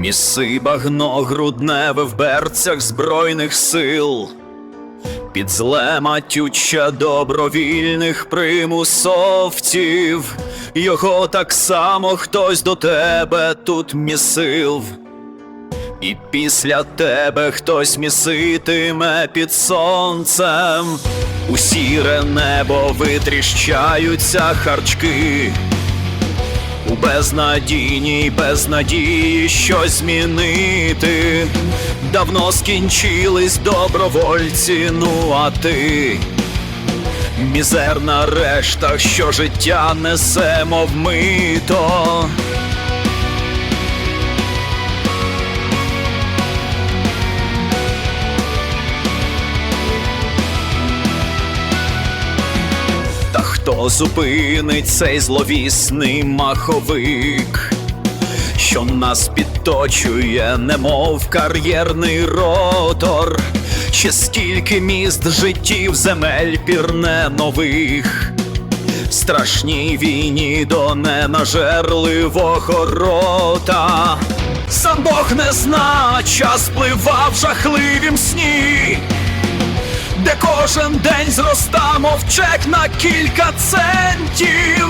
Міси багно грудневе в берцях збройних сил, під зле матюча добровільних примусовців, його так само хтось до тебе тут місив, і після тебе хтось міситиме під сонцем, у сіре небо витріщаються харчки. У безнадійній безнадії щось змінити. Давно скінчились добровольці, ну а ти. Мізерна решта, що життя несе, мов хто зупинить цей зловісний маховик, що нас підточує, немов кар'єрний ротор, ще стільки міст життів земель пірне нових, в страшній війні до ненажерливого рота. Сам Бог не зна, час пливав в жахливім сні де кожен день зроста, мов чек на кілька центів,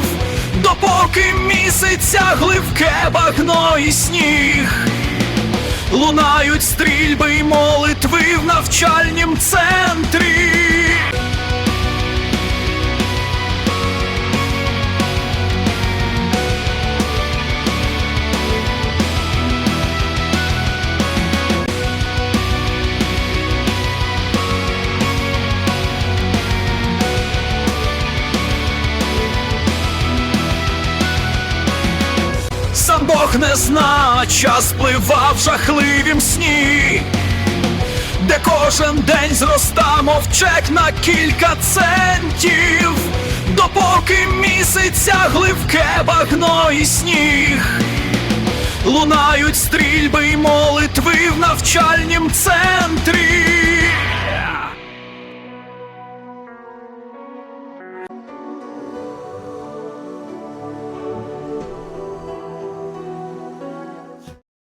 допоки місяця гливке багно і сніг. Лунають стрільби й молитви в навчальнім центрі. Не зна, час пливав в жахливім сні, де кожен день зроста, мов чек на кілька центів, допоки місяця гливке багно і сніг. Лунають стрільби й молитви в навчальнім центрі.